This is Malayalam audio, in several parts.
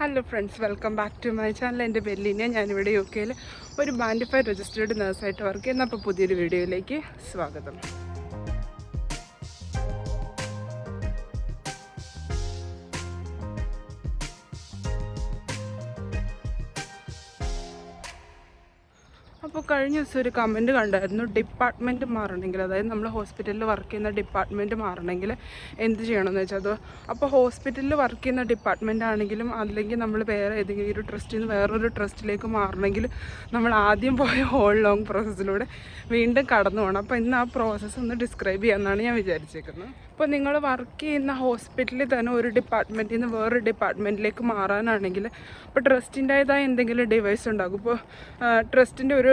Hello friends welcome back to my channel എന്റെ ബെല്ലിനെ ഞാനിവിടെ യു കെയിൽ ഒരു ബാൻഡിഫൈഡ് രജിസ്റ്റേർഡ് നേഴ്സായിട്ട് വർക്ക് ചെയ്യുന്ന. അപ്പോൾ പുതിയൊരു വീഡിയോയിലേക്ക് സ്വാഗതം. അപ്പോൾ കഴിഞ്ഞ ദിവസം ഒരു കമന്റ് കണ്ടായിരുന്നു ഡിപ്പാർട്ട്മെന്റ് മാറണമെങ്കിൽ അതായത് നമ്മൾ ഹോസ്പിറ്റലിൽ വർക്ക് ചെയ്യുന്ന ഡിപ്പാർട്ട്മെന്റ് മാറണമെങ്കിൽ എന്ത് ചെയ്യണമെന്ന് വെച്ചാൽ അത് അപ്പോൾ ഹോസ്പിറ്റലിൽ വർക്ക് ചെയ്യുന്ന ഡിപ്പാർട്ട്മെന്റ് ആണെങ്കിലും അല്ലെങ്കിൽ നമ്മൾ വേറെ ഏതെങ്കിലും ഒരു ട്രസ്റ്റിൽ നിന്ന് വേറൊരു ട്രസ്റ്റിലേക്ക് മാറണമെങ്കിൽ നമ്മൾ ആദ്യം പോയ ഹോൾ ലോങ് പ്രോസസ്സിലൂടെ വീണ്ടും കടന്നു പോകണം അപ്പോൾ ഇന്ന് ആ പ്രോസസ്സ് ഒന്ന് ഡിസ്ക്രൈബ് ചെയ്യാമെന്നാണ് ഞാൻ വിചാരിച്ചേക്കുന്നത്. ഇപ്പോൾ നിങ്ങൾ വർക്ക് ചെയ്യുന്ന ഹോസ്പിറ്റലിൽ തന്നെ ഒരു ഡിപ്പാർട്ട്മെന്റിൽ നിന്ന് വേറൊരു ഡിപ്പാർട്ട്മെന്റിലേക്ക് മാറാനാണെങ്കിൽ ഇപ്പോൾ ട്രസ്റ്റിന്റേതായ എന്തെങ്കിലും ഡിവൈസ് ഉണ്ടാകും. ഇപ്പോൾ ട്രസ്റ്റിന്റെ ഒരു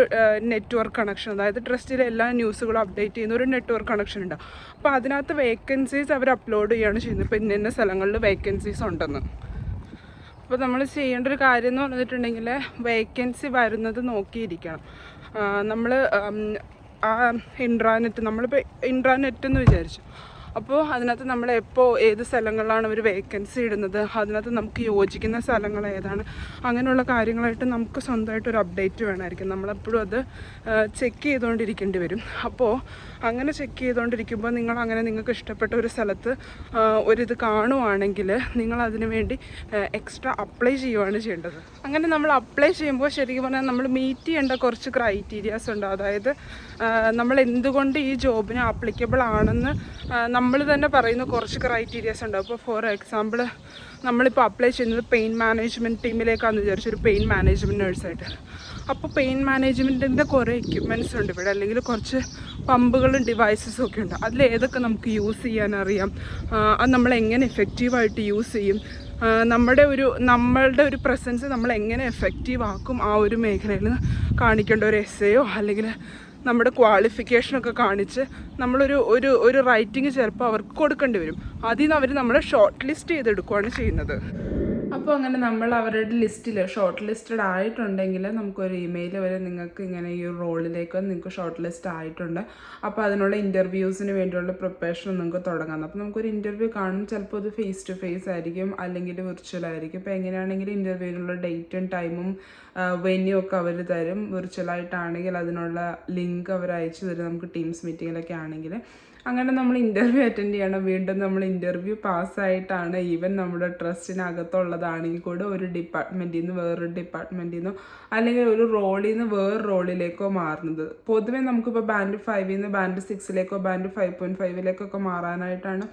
നെറ്റ്വർക്ക് കണക്ഷൻ അതായത് ട്രസ്റ്റിലെ എല്ലാ ന്യൂസുകളും അപ്ഡേറ്റ് ചെയ്യുന്ന ഒരു നെറ്റ്വർക്ക് കണക്ഷൻ ഉണ്ടാകും അപ്പോൾ അതിനകത്ത് വേക്കൻസീസ് അവർ അപ്ലോഡ് ചെയ്യുകയാണ് ചെയ്യുന്നത്. ഇപ്പോൾ ഇന്ന ഇന്ന സ്ഥലങ്ങളിൽ വേക്കൻസീസ് ഉണ്ടെന്ന്. അപ്പോൾ നമ്മൾ ചെയ്യേണ്ട ഒരു കാര്യം എന്ന് പറഞ്ഞിട്ടുണ്ടെങ്കിൽ വേക്കൻസി വരുന്നത് നോക്കിയിരിക്കണം. നമ്മൾ ആ ഇൻട്രാനെറ്റ് നമ്മളിപ്പോൾ ഇൻട്രാനെറ്റ് എന്ന് വിചാരിച്ചു. അപ്പോൾ അതിനകത്ത് നമ്മൾ എപ്പോൾ ഏത് സ്ഥലങ്ങളിലാണ് അവർ വേക്കൻസി ഇടുന്നത്? അതിനകത്ത് നമുക്ക് യോജിക്കുന്ന സ്ഥലങ്ങൾ ഏതാണ്? അങ്ങനെയുള്ള കാര്യങ്ങളായിട്ട് നമുക്ക് സ്വന്തമായിട്ട് ഒരു അപ്ഡേറ്റ് വേണമായിരിക്കും നമ്മളെപ്പോഴും അത് ചെക്ക് ചെയ്തുകൊണ്ടിരിക്കേണ്ടി വരും. അപ്പോൾ അങ്ങനെ ചെക്ക് ചെയ്തുകൊണ്ടിരിക്കുമ്പോൾ നിങ്ങൾ അങ്ങനെ നിങ്ങൾക്ക് ഇഷ്ടപ്പെട്ട ഒരു സ്ഥലത്ത് ഒരിത് കാണുവാണെങ്കിൽ നിങ്ങൾ അതിന് വേണ്ടി എക്സ്ട്രാ അപ്ലൈ ചെയ്യുവാണ് ചെയ്യേണ്ടത്. അങ്ങനെ നമ്മൾ അപ്ലൈ ചെയ്യുമ്പോൾ ശരിക്കും പറഞ്ഞാൽ നമ്മൾ മീറ്റ് ചെയ്യേണ്ട കുറച്ച് ക്രൈറ്റീരിയാസ് ഉണ്ട്. അതായത് നമ്മൾ എന്തുകൊണ്ട് ഈ ജോബിന് ആപ്ലിക്കബിൾ ആണെന്ന് നമ്മൾ തന്നെ പറയുന്ന കുറച്ച് ക്രൈറ്റീരിയാസ് ഉണ്ട്. അപ്പോൾ ഫോർ എക്സാമ്പിൾ നമ്മളിപ്പോൾ അപ്ലൈ ചെയ്യുന്നത് പെയിൻ മാനേജ്മെന്റ് ടീമിലേക്കാണെന്ന് വിചാരിച്ചു ഒരു പെയിൻ മാനേജ്മെന്റ് നേഴ്സായിട്ട് അപ്പോൾ പെയിൻ മാനേജ്മെന്റിന്റെ കുറേ എക്യുപ്മെന്റ്സ് ഉണ്ട് ഇവിടെ. അല്ലെങ്കിൽ കുറച്ച് പമ്പുകളും ഡിവൈസസും ഒക്കെ ഉണ്ട്. അതിൽ ഏതൊക്കെ നമുക്ക് യൂസ് ചെയ്യാൻ അറിയാം? അത് നമ്മൾ എങ്ങനെ എഫക്റ്റീവായിട്ട് യൂസ് ചെയ്യും? നമ്മുടെ ഒരു നമ്മളുടെ ഒരു പ്രസൻസ് നമ്മൾ എങ്ങനെ എഫക്റ്റീവ് ആക്കും ആ ഒരു മേഖലയിൽ കാണിക്കേണ്ട ഒരു എസ്സേയോ അല്ലെങ്കിൽ നമ്മുടെ ക്വാളിഫിക്കേഷനൊക്കെ കാണിച്ച് നമ്മളൊരു ഒരു ഒരു റൈറ്റിംഗ് ചിലപ്പോൾ അവർക്ക് കൊടുക്കേണ്ടി വരും. അതിൽ നിന്ന് അവർ നമ്മളെ ഷോർട്ട് ലിസ്റ്റ് ചെയ്തെടുക്കുകയാണ് ചെയ്യുന്നത്. അപ്പോൾ അങ്ങനെ നമ്മൾ അവരുടെ ലിസ്റ്റിൽ ഷോർട്ട് ലിസ്റ്റഡ് ആയിട്ടുണ്ടെങ്കിൽ നമുക്കൊരു ഇമെയിൽ വരെ നിങ്ങൾക്ക് ഇങ്ങനെ ഈ റോളിലേക്ക് നിങ്ങൾക്ക് ഷോർട്ട് ലിസ്റ്റ് ആയിട്ടുണ്ട്. അപ്പോൾ അതിനുള്ള ഇന്റർവ്യൂസിന് വേണ്ടിയുള്ള പ്രിപ്പറേഷൻ നിങ്ങൾക്ക് തുടങ്ങാം. അപ്പോൾ നമുക്കൊരു ഇന്റർവ്യൂ കാണും. ചിലപ്പോൾ അത് ഫേസ് ടു ഫേസ് ആയിരിക്കും അല്ലെങ്കിൽ വിർച്വൽ ആയിരിക്കും. അപ്പോൾ എങ്ങനെയാണെങ്കിലും ഇന്റർവ്യൂവിനുള്ള ഡേറ്റും ടൈമും വെന്യൂ ഒക്കെ അവർ തരും. വിർച്വലായിട്ടാണെങ്കിൽ അതിനുള്ള ലിങ്ക് അവർ അയച്ചു തരും. നമുക്ക് ടീംസ് മീറ്റിങ്ങിലൊക്കെ ആണെങ്കിൽ. അങ്ങനെ നമ്മൾ ഇന്റർവ്യൂ അറ്റൻഡ് ചെയ്യണം. വീണ്ടും നമ്മൾ ഇന്റർവ്യൂ പാസ്സായിട്ടാണ് ഈവൻ നമ്മുടെ ട്രസ്റ്റിനകത്തുള്ളതാണെങ്കിൽ കൂടെ ഒരു ഡിപ്പാർട്ട്മെന്റിൽ നിന്ന് വേറൊരു ഡിപ്പാർട്ട്മെന്റിൽ നിന്നോ അല്ലെങ്കിൽ ഒരു റോളിൽ നിന്ന് വേറെ റോളിലേക്കോ മാറുന്നത്. പൊതുവേ നമുക്കിപ്പോൾ ബാൻഡ് ഫൈവിൽ നിന്ന് ബാൻഡ് സിക്സിലേക്കോ ബാൻഡ് ഫൈവ് പോയിന്റ് ഫൈവിലേക്കൊക്കെ മാറാനായിട്ടാണ്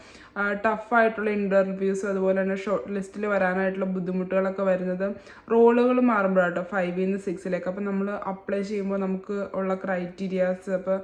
ടഫായിട്ടുള്ള ഇന്റർവ്യൂസ് അതുപോലെ തന്നെ ഷോർട്ട് ലിസ്റ്റിൽ വരാനായിട്ടുള്ള ബുദ്ധിമുട്ടുകളൊക്കെ വരുന്നത്. റോളുകൾ മാറുമ്പോഴാട്ടോ. ഫൈവിൽ നിന്ന് സിക്സിലേക്ക് അപ്പോൾ നമ്മൾ അപ്ലൈ ചെയ്യുമ്പോൾ നമുക്ക് ഉള്ള ക്രൈറ്റീരിയാസ് അപ്പോൾ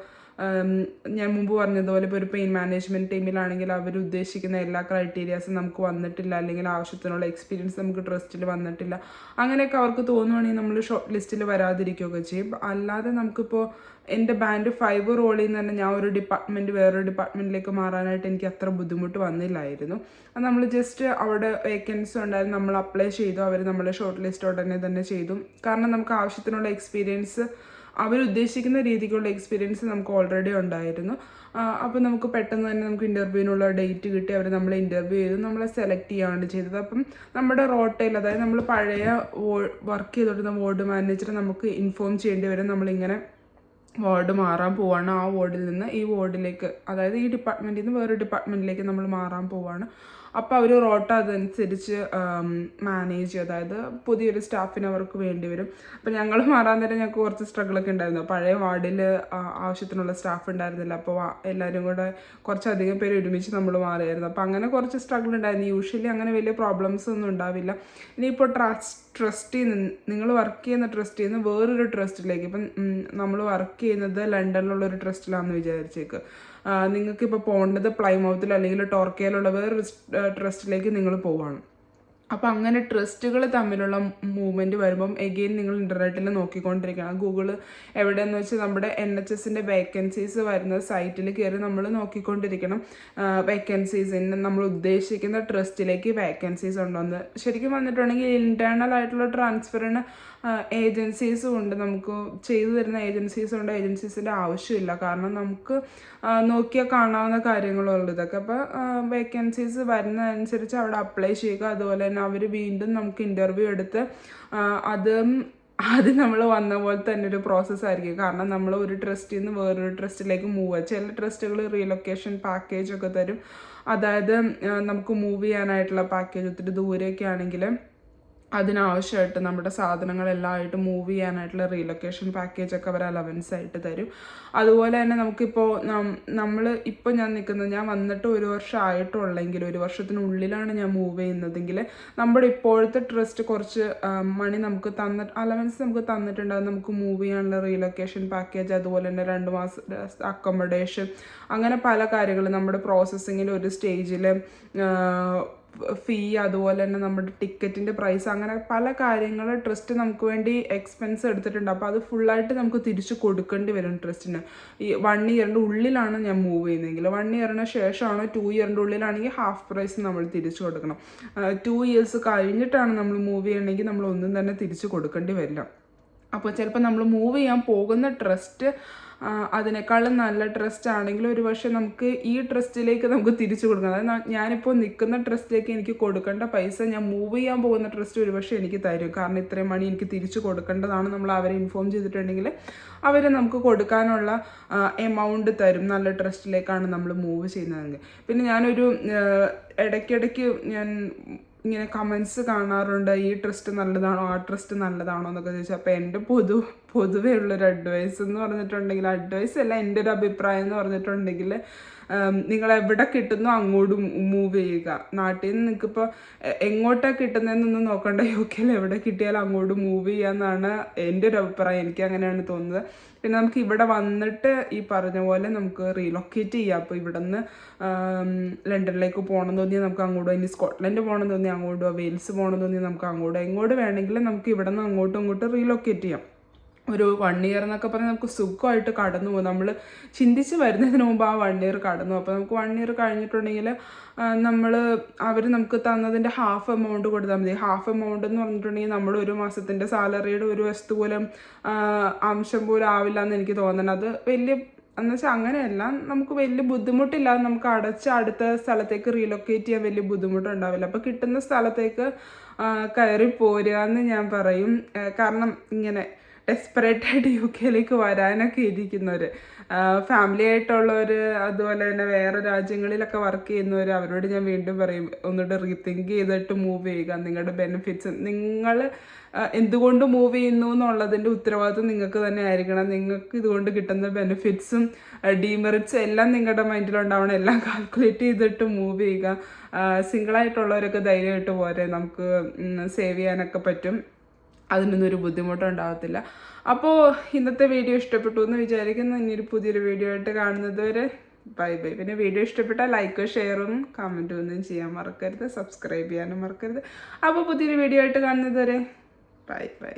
ഞാൻ മുമ്പ് പറഞ്ഞതുപോലെ ഇപ്പോൾ ഒരു പെയിൻ മാനേജ്മെന്റ് ടീമിലാണെങ്കിൽ അവർ ഉദ്ദേശിക്കുന്ന എല്ലാ ക്രൈറ്റീരിയാസും നമുക്ക് വന്നിട്ടില്ല. അല്ലെങ്കിൽ ആവശ്യത്തിനുള്ള എക്സ്പീരിയൻസ് നമുക്ക് ട്രസ്റ്റിൽ വന്നിട്ടില്ല. അങ്ങനെയൊക്കെ അവർക്ക് തോന്നുവാണെങ്കിൽ നമ്മൾ ഷോർട്ട് ലിസ്റ്റിൽ വരാതിരിക്കുകയൊക്കെ ചെയ്യും. അല്ലാതെ നമുക്കിപ്പോൾ എന്റെ ബാൻഡ് ഫൈവ് റോളിൽ നിന്ന് തന്നെ ഞാൻ ഒരു ഡിപ്പാർട്ട്മെന്റ് വേറൊരു ഡിപ്പാർട്ട്മെന്റിലേക്ക് മാറാനായിട്ട് എനിക്ക് അത്ര ബുദ്ധിമുട്ട് വന്നില്ലായിരുന്നു. അത് നമ്മൾ ജസ്റ്റ് അവിടെ വേക്കൻസി ഉണ്ടായിരുന്നു. നമ്മൾ അപ്ലൈ ചെയ്തു. അവർ നമ്മളെ ഷോർട്ട് ലിസ്റ്റ് ഉടനെ തന്നെ ചെയ്തു. കാരണം നമുക്ക് ആവശ്യത്തിനുള്ള എക്സ്പീരിയൻസ് അവരുദ്ദേശിക്കുന്ന രീതിക്കുള്ള എക്സ്പീരിയൻസ് നമുക്ക് ഓൾറെഡി ഉണ്ടായിരുന്നു. അപ്പോൾ നമുക്ക് പെട്ടെന്ന് തന്നെ നമുക്ക് ഇന്റർവ്യൂവിനുള്ള ഡേറ്റ് കിട്ടി. അവർ നമ്മളെ ഇന്റർവ്യൂ ചെയ്തു. നമ്മളെ സെലക്ട് ചെയ്യുകയാണ് ചെയ്തത്. അപ്പം നമ്മുടെ റോട്ടയിൽ അതായത് നമ്മൾ പഴയ വർക്ക് ചെയ്തുകൊണ്ടിരുന്ന വാർഡ് മാനേജർ നമുക്ക് ഇൻഫോം ചെയ്യേണ്ടി വരും. നമ്മളിങ്ങനെ വാർഡ് മാറാൻ പോവാണ്. ആ വാർഡിൽ നിന്ന് ഈ വാർഡിലേക്ക് അതായത് ഈ ഡിപ്പാർട്ട്മെന്റിൽ നിന്ന് വേറൊരു ഡിപ്പാർട്ട്മെന്റിലേക്ക് നമ്മൾ മാറാൻ പോവാണ്. അപ്പോൾ അവർ റോട്ട അതനുസരിച്ച് മാനേജ് ചെയ്യും. അതായത് പുതിയൊരു സ്റ്റാഫിന് അവർക്ക് വേണ്ടി വരും. അപ്പോൾ ഞങ്ങൾ മാറാൻ നേരം ഞങ്ങൾക്ക് കുറച്ച് സ്ട്രഗിളൊക്കെ ഉണ്ടായിരുന്നു. പഴയ വാർഡിൽ ആവശ്യത്തിനുള്ള സ്റ്റാഫ് ഉണ്ടായിരുന്നില്ല. അപ്പോൾ എല്ലാവരും കൂടെ കുറച്ചധികം പേര് ഒരുമിച്ച് നമ്മൾ മാറിയായിരുന്നു. അപ്പോൾ അങ്ങനെ കുറച്ച് സ്ട്രഗിൾ ഉണ്ടായിരുന്നു. യൂഷ്വലി അങ്ങനെ വലിയ പ്രോബ്ലംസ് ഒന്നും ഉണ്ടാവില്ല. ഇനിയിപ്പോൾ ട്രസ്റ്റ് ട്രസ്റ്റിൽ നിന്ന് നിങ്ങൾ വർക്ക് ചെയ്യുന്ന ട്രസ്റ്റിൽ നിന്ന് വേറൊരു ട്രസ്റ്റിലേക്ക് ഇപ്പം നമ്മൾ വർക്ക് ചെയ്യുന്നത് ലണ്ടനിലുള്ള ഒരു ട്രസ്റ്റിലാണെന്ന് വിചാരിച്ചേക്ക്. നിങ്ങൾക്ക് ഇപ്പോൾ പോകേണ്ടത് പ്ലൈമൗത്തിൽ അല്ലെങ്കിൽ ടോർക്കയിലുള്ള വേറൊരു ട്രസ്റ്റിലേക്ക് നിങ്ങൾ പോവാണ്. അപ്പോൾ അങ്ങനെ ട്രസ്റ്റുകൾ തമ്മിലുള്ള മൂവ്മെന്റ് വരുമ്പം എഗെയിൻ നിങ്ങൾ ഇന്റർനെറ്റിൽ നോക്കിക്കൊണ്ടിരിക്കണം. ഗൂഗിൾ എവിടെയെന്ന് വെച്ചാൽ നമ്മുടെ എൻ എച്ച് എസിന്റെ വേക്കൻസീസ് വരുന്ന സൈറ്റിൽ കയറി നമ്മൾ നോക്കിക്കൊണ്ടിരിക്കണം. വേക്കൻസീസ് നമ്മൾ ഉദ്ദേശിക്കുന്ന ട്രസ്റ്റിലേക്ക് വേക്കൻസീസ് ഉണ്ടോയെന്ന് ശരിക്കും വന്നിട്ടുണ്ടെങ്കിൽ ഇന്റേർണൽ ആയിട്ടുള്ള ട്രാൻസ്ഫറിന് ഏജൻസീസും ഉണ്ട്. നമുക്ക് ചെയ്തു തരുന്ന ഏജൻസീസും ഉണ്ട്. ഏജൻസീസിന്റെ ആവശ്യമില്ല. കാരണം നമുക്ക് നോക്കിയാൽ കാണാവുന്ന കാര്യങ്ങളുള്ളതൊക്കെ അപ്പോൾ വേക്കൻസീസ് വരുന്നതനുസരിച്ച് അവിടെ അപ്ലൈ ചെയ്യുക. അതുപോലെ തന്നെ അവർ വീണ്ടും നമുക്ക് ഇന്റർവ്യൂ എടുത്ത് അതും അത് നമ്മൾ വന്ന പോലെ തന്നെ ഒരു പ്രോസസ്സ് ആയിരിക്കും. കാരണം നമ്മൾ ഒരു ട്രസ്റ്റിൽ നിന്ന് വേറൊരു ട്രസ്റ്റിലേക്ക് മൂവ് ചെയ്യുക ചില ട്രസ്റ്റുകൾ റീലൊക്കേഷൻ പാക്കേജ് ഒക്കെ തരും. അതായത് നമുക്ക് മൂവ് ചെയ്യാനായിട്ടുള്ള പാക്കേജ് ഒത്തിരി ദൂരെയൊക്കെ ആണെങ്കിൽ അതിനാവശ്യമായിട്ട് നമ്മുടെ സാധനങ്ങളെല്ലാം ആയിട്ട് മൂവ് ചെയ്യാനായിട്ടുള്ള റീലൊക്കേഷൻ പാക്കേജ് ഒക്കെ അവർ അലവൻസ് ആയിട്ട് തരും. അതുപോലെ തന്നെ നമുക്കിപ്പോൾ നമ്മൾ ഇപ്പോൾ ഞാൻ നിൽക്കുന്നത് ഞാൻ വന്നിട്ട് ഒരു വർഷം ആയിട്ടുള്ളെങ്കിൽ ഒരു വർഷത്തിനുള്ളിലാണ് ഞാൻ മൂവ് ചെയ്യുന്നതെങ്കിൽ നമ്മുടെ ഇപ്പോഴത്തെ ട്രസ്റ്റ് കുറച്ച് മണി നമുക്ക് തന്ന അലവൻസ് നമുക്ക് തന്നിട്ടുണ്ട്. അത് നമുക്ക് മൂവ് ചെയ്യാനുള്ള റീലൊക്കേഷൻ പാക്കേജ് അതുപോലെ തന്നെ രണ്ട് മാസം അക്കോമഡേഷൻ അങ്ങനെ പല കാര്യങ്ങളും നമ്മുടെ പ്രോസസ്സിങ്ങിൽ ഒരു സ്റ്റേജിൽ ഫീ അതുപോലെ തന്നെ നമ്മുടെ ടിക്കറ്റിന്റെ പ്രൈസ് അങ്ങനെ പല കാര്യങ്ങൾ ട്രസ്റ്റ് നമുക്ക് വേണ്ടി എക്സ്പെൻസ് എടുത്തിട്ടുണ്ട്. അപ്പോൾ അത് ഫുള്ളായിട്ട് നമുക്ക് തിരിച്ച് കൊടുക്കേണ്ടി വരും ട്രസ്റ്റിന് ഈ വൺ ഇയറിന്റെ ഉള്ളിലാണ് ഞാൻ മൂവ് ചെയ്യുന്നതെങ്കിൽ. വൺ ഇയറിന് ശേഷമാണ് ടു ഇയറിന്റെ ഉള്ളിലാണെങ്കിൽ ഹാഫ് പ്രൈസ് നമ്മൾ തിരിച്ചു കൊടുക്കണം. ടു ഇയേഴ്സ് കഴിഞ്ഞിട്ടാണ് നമ്മൾ മൂവ് ചെയ്യണമെങ്കിൽ നമ്മൾ ഒന്നും തന്നെ തിരിച്ചു കൊടുക്കേണ്ടി വരില്ല. അപ്പോൾ ചിലപ്പോൾ നമ്മൾ മൂവ് ചെയ്യാൻ പോകുന്ന ട്രസ്റ്റ് അതിനേക്കാളും നല്ല ട്രസ്റ്റ് ആണെങ്കിൽ ഒരു പക്ഷേ നമുക്ക് ഈ ട്രസ്റ്റിലേക്ക് നമുക്ക് തിരിച്ചു കൊടുക്കണം അതായത് ഞാനിപ്പോൾ നിൽക്കുന്ന ട്രസ്റ്റിലേക്ക് എനിക്ക് കൊടുക്കേണ്ട പൈസ ഞാൻ മൂവ് ചെയ്യാൻ പോകുന്ന ട്രസ്റ്റ് ഒരു പക്ഷേ എനിക്ക് തരും. കാരണം ഇത്രയും മണി എനിക്ക് തിരിച്ചു കൊടുക്കേണ്ടതാണ് നമ്മൾ അവരെ ഇൻഫോം ചെയ്തിട്ടുണ്ടെങ്കിൽ അവർ നമുക്ക് കൊടുക്കാനുള്ള എമൗണ്ട് തരും. നല്ല ട്രസ്റ്റിലേക്കാണ് നമ്മൾ മൂവ് ചെയ്യുന്നതെങ്കിൽ. പിന്നെ ഞാനൊരു ഇടയ്ക്കിടയ്ക്ക് ഞാൻ ഇങ്ങനെ കമൻസ് കാണാറുണ്ട്. ഈ ട്രസ്റ്റ് നല്ലതാണോ ആ ട്രസ്റ്റ് നല്ലതാണോ എന്നൊക്കെ ചോദിച്ചാൽ അപ്പോൾ എന്റെ പൊതു പൊതുവേ ഉള്ളൊരു അഡ്വൈസ് എന്ന് പറഞ്ഞിട്ടുണ്ടെങ്കിൽ അഡ്വൈസ് അല്ല എന്റെ ഒരു അഭിപ്രായം എന്ന് പറഞ്ഞിട്ടുണ്ടെങ്കിൽ നിങ്ങൾ എവിടെ കിട്ടുന്നോ അങ്ങോട്ട് മൂവ് ചെയ്യുക. നാട്ടിൽ നിന്ന് നിങ്ങൾക്കിപ്പോൾ എങ്ങോട്ടാണ് കിട്ടുന്നതെന്നൊന്നും നോക്കണ്ട. യു എവിടെ കിട്ടിയാലും അങ്ങോട്ട് മൂവ് ചെയ്യാമെന്നാണ് എന്റെ ഒരു അഭിപ്രായം. എനിക്ക് അങ്ങനെയാണ് തോന്നുന്നത്. പിന്നെ നമുക്ക് ഇവിടെ വന്നിട്ട് ഈ പറഞ്ഞ പോലെ നമുക്ക് റീലൊക്കേറ്റ് ചെയ്യാം. അപ്പോൾ ഇവിടെ നിന്ന് ലണ്ടനിലേക്ക് പോകണം തോന്നിയാൽ നമുക്ക് അങ്ങോട്ട് ഇനി സ്കോട്ട്ലൻഡ് പോകണം തോന്നിയാൽ അങ്ങോട്ടോ വെയിൽസ് പോകണം തോന്നിയാൽ നമുക്ക് അങ്ങോട്ടോ എങ്ങോട്ട് വേണമെങ്കിലും നമുക്ക് ഇവിടെ നിന്ന് അങ്ങോട്ടും ഇങ്ങോട്ടും റീലൊക്കേറ്റ് ചെയ്യാം. ഒരു വൺ ഇയർ എന്നൊക്കെ പറഞ്ഞാൽ നമുക്ക് സുഖമായിട്ട് കടന്നു പോകും. നമ്മൾ ചിന്തിച്ച് വരുന്നതിന് മുമ്പ് ആ വൺ ഇയർ കടന്നു അപ്പോൾ നമുക്ക് വൺ ഇയർ കഴിഞ്ഞിട്ടുണ്ടെങ്കിൽ നമ്മൾ അവർ നമുക്ക് തന്നതിന്റെ ഹാഫ് എമൗണ്ട് കൊടുത്താൽ മതി. ഹാഫ് എമൗണ്ട് എന്ന് പറഞ്ഞിട്ടുണ്ടെങ്കിൽ നമ്മൾ ഒരു മാസത്തിന്റെ സാലറിയുടെ ഒരു വസ്തു പോലും അംശം പോലും ആവില്ല എന്ന് എനിക്ക് തോന്നുന്നത് അത് വലിയ എന്ന് വെച്ചാൽ അങ്ങനെയല്ല. നമുക്ക് വലിയ ബുദ്ധിമുട്ടില്ലാതെ നമുക്ക് അടച്ച് അടുത്ത സ്ഥലത്തേക്ക് റീലൊക്കേറ്റ് ചെയ്യാൻ വലിയ ബുദ്ധിമുട്ടുണ്ടാവില്ല. അപ്പോൾ കിട്ടുന്ന സ്ഥലത്തേക്ക് കയറി പോരുക എന്ന് ഞാൻ പറയും. കാരണം ഇങ്ങനെ ഡെസ്പറേറ്റ് ആയിട്ട് യു കെയിലേക്ക് വരാനൊക്കെ ഇരിക്കുന്നവർ ഫാമിലി ആയിട്ടുള്ളവർ അതുപോലെ തന്നെ വേറെ രാജ്യങ്ങളിലൊക്കെ വർക്ക് ചെയ്യുന്നവർ അവരോട് ഞാൻ വീണ്ടും പറയും ഒന്നുകൂടെ റീതിങ്ക് ചെയ്തിട്ട് മൂവ് ചെയ്യുക. നിങ്ങളുടെ ബെനിഫിറ്റ്സ് നിങ്ങൾ എന്തുകൊണ്ട് മൂവ് ചെയ്യുന്നു എന്നുള്ളതിന്റെ ഉത്തരവാദിത്വം നിങ്ങൾക്ക് തന്നെ ആയിരിക്കണം. നിങ്ങൾക്ക് ഇതുകൊണ്ട് കിട്ടുന്ന ബെനിഫിറ്റ്സും ഡീമെറിറ്റ്സും എല്ലാം നിങ്ങളുടെ മൈൻഡിലുണ്ടാവണം എല്ലാം കാൽക്കുലേറ്റ് ചെയ്തിട്ട് മൂവ് ചെയ്യുക. സിംഗിളായിട്ടുള്ളവരൊക്കെ ധൈര്യമായിട്ട് പോരെ. നമുക്ക് സേവ് ചെയ്യാനൊക്കെ പറ്റും. അതിനൊന്നും ഒരു ബുദ്ധിമുട്ടുണ്ടാകത്തില്ല. അപ്പോൾ ഇന്നത്തെ വീഡിയോ ഇഷ്ടപ്പെട്ടു എന്ന് വിചാരിക്കുന്നു. ഇനിയൊരു പുതിയൊരു വീഡിയോ ആയിട്ട് കാണുന്നത് വരെ ബൈ ബൈ. പിന്നെ വീഡിയോ ഇഷ്ടപ്പെട്ടാൽ ലൈക്കും ഷെയറും കമന്റും ഒന്നും ചെയ്യാൻ മറക്കരുത്. സബ്സ്ക്രൈബ് ചെയ്യാനും മറക്കരുത്. അപ്പോൾ പുതിയൊരു വീഡിയോ ആയിട്ട് കാണുന്നത് വരെ ബൈ ബൈ.